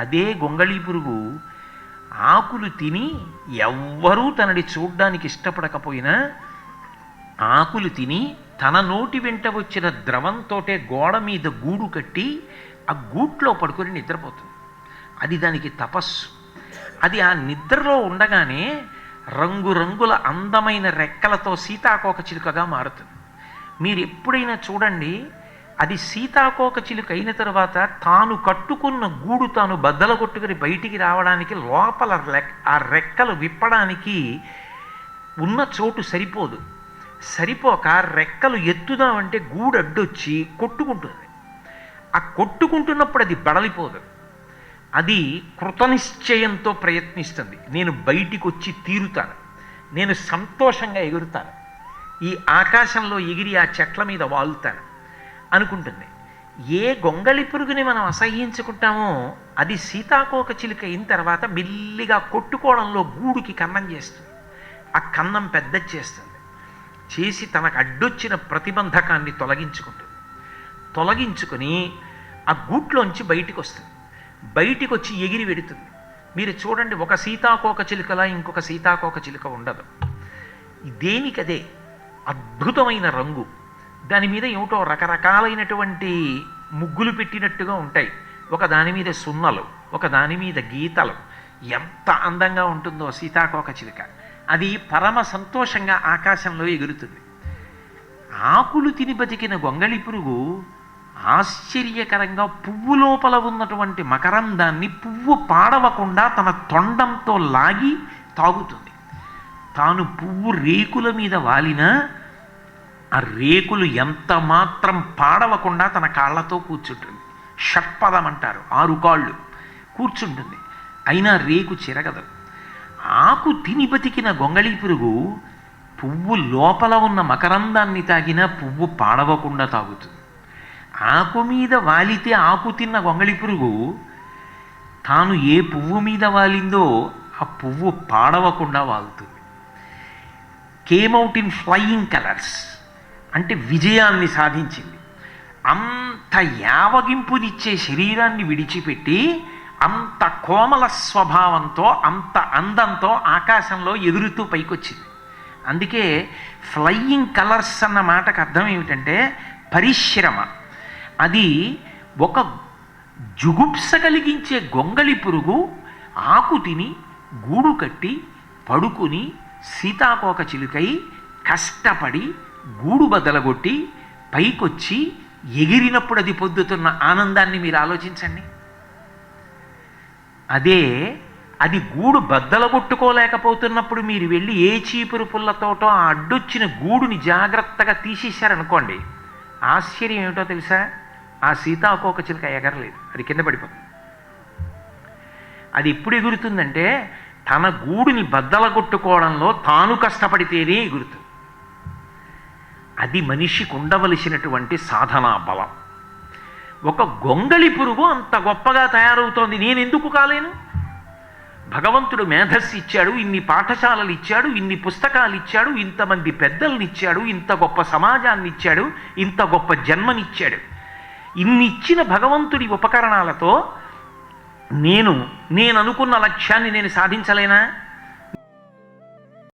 అదే గొంగళి పురుగు ఆకులు తిని ఎవ్వరూ తనని చూడ్డానికి ఇష్టపడకపోయినా ఆకులు తిని తన నోటి వెంట వచ్చిన ద్రవంతోటే గోడ మీద గూడు కట్టి ఆ గూట్లో పడుకొని నిద్రపోతుంది. అది దానికి తపస్సు. అది ఆ నిద్రలో ఉండగానే రంగురంగుల అందమైన రెక్కలతో సీతాకోక చిలుకగా మారుతుంది. మీరు ఎప్పుడైనా చూడండి అది సీతాకోక చిలుక అయిన తర్వాత తాను కట్టుకున్న గూడు తాను బద్దల కొట్టుకుని బయటికి రావడానికి లోపల రెక్ ఆ రెక్కలు విప్పడానికి ఉన్న చోటు సరిపోదు. సరిపోక రెక్కలు ఎత్తుదామంటే గూడు అడ్డొచ్చి కొట్టుకుంటుంది. ఆ కొట్టుకుంటున్నప్పుడు అది బడలిపోదు. అది కృతనిశ్చయంతో ప్రయత్నిస్తుంది. నేను బయటికి వచ్చి తీరుతాను. నేను సంతోషంగా ఎగురుతాను. ఈ ఆకాశంలో ఎగిరి ఆ చెట్ల మీద వాలుతాను అనుకుంటుంది. ఏ గొంగళి పురుగుని మనం అసహ్యించుకుంటామో అది సీతాకోక చిలుక అయిన తర్వాత మెల్లిగా కొట్టుకోవడంలో గూడుకి కన్నం చేస్తుంది. ఆ కన్నం పెద్ద చేస్తుంది. చేసి తనకు అడ్డొచ్చిన ప్రతిబంధకాన్ని తొలగించుకుంటుంది. తొలగించుకొని ఆ గూట్లోంచి బయటికి వస్తుంది బయటికి వచ్చి ఎగిరి వెడుతుంది. మీరు చూడండి ఒక సీతాకోక చిలుకలా ఇంకొక సీతాకోక చిలుక ఉండదు. దేనికదే అద్భుతమైన రంగు. దాని మీద ఏమిటో రకరకాలైనటువంటి ముగ్గులు పెట్టినట్టుగా ఉంటాయి. ఒక దాని మీద సున్నలు ఒక దాని మీద గీతలు. ఎంత అందంగా ఉంటుందో సీతాకోక చిలుక. అది పరమ సంతోషంగా ఆకాశంలో ఎగురుతుంది. ఆకులు తిని బతికిన గొంగళి పురుగు ఆశ్చర్యకరంగా పువ్వు లోపల ఉన్నటువంటి మకరందాన్ని పువ్వు పాడవకుండా తన తొండంతో లాగి తాగుతుంది. తాను పువ్వు రేకుల మీద వాలినా ఆ రేకులు ఎంత మాత్రం పాడవకుండా తన కాళ్ళతో కూర్చుంటుంది. షట్పదం అంటారు ఆరు కాళ్ళు. కూర్చుంటుంది. అయినా రేకు చిరగదు. ఆకు తిని బతికిన గొంగళి పురుగు పువ్వు లోపల ఉన్న మకరందాన్ని తాగినా పువ్వు పాడవకుండా తాగుతుంది. ఆకు మీద వాలితే ఆకు తిన్న గొంగళి పురుగు తాను ఏ పువ్వు మీద వాలిందో ఆ పువ్వు పాడవకుండా వాలుతుంది. Came out in flying colours అంటే విజయాన్ని సాధించింది. అంత యావగింపునిచ్చే శరీరాన్ని విడిచిపెట్టి అంత కోమల స్వభావంతో అంత అందంతో ఆకాశంలో ఎదురుతూ పైకొచ్చింది. అందుకే ఫ్లయింగ్ కలర్స్ అన్న మాటకు అర్థం ఏమిటంటే పరిశ్రమ. అది ఒక జుగుప్స కలిగించే గొంగళి పురుగు ఆకు తిని గూడు కట్టి పడుకుని సీతాకోక చిలుకై కష్టపడి గూడు బద్దలగొట్టి పైకొచ్చి ఎగిరినప్పుడు అది పొద్దుతున్న ఆనందాన్ని మీరు ఆలోచించండి. అదే అది గూడు బద్దలగొట్టుకోలేకపోతున్నప్పుడు మీరు వెళ్ళి ఏ చీపురు పుల్లతోటో ఆ అడ్డొచ్చిన గూడుని జాగ్రత్తగా తీసేశారనుకోండి ఆశ్చర్యం ఏమిటో తెలుసా? ఆ సీతాకోక చిలుక ఎగరలేదు అది కింద పడిపోతుంది. అది ఎప్పుడు ఎగురుతుందంటే తన గూడుని బద్దలగొట్టుకోవడంలో తాను కష్టపడితేనే ఎగురుతుంది. అది మనిషికి ఉండవలసినటువంటి సాధనా బలం. ఒక గొంగళి పురుగు అంత గొప్పగా తయారవుతోంది నేను ఎందుకు కాలేను? భగవంతుడు మేధస్సు ఇచ్చాడు ఇన్ని పాఠశాలలు ఇచ్చాడు ఇన్ని పుస్తకాలు ఇచ్చాడు ఇంతమంది పెద్దల్ని ఇచ్చాడు ఇంత గొప్ప సమాజాన్ని ఇచ్చాడు ఇంత గొప్ప జన్మనిచ్చాడు ఇన్ని ఇచ్చిన భగవంతుడి ఉపకరణాలతో నేను నేను అనుకున్న లక్ష్యాన్ని నేను సాధించలేనా?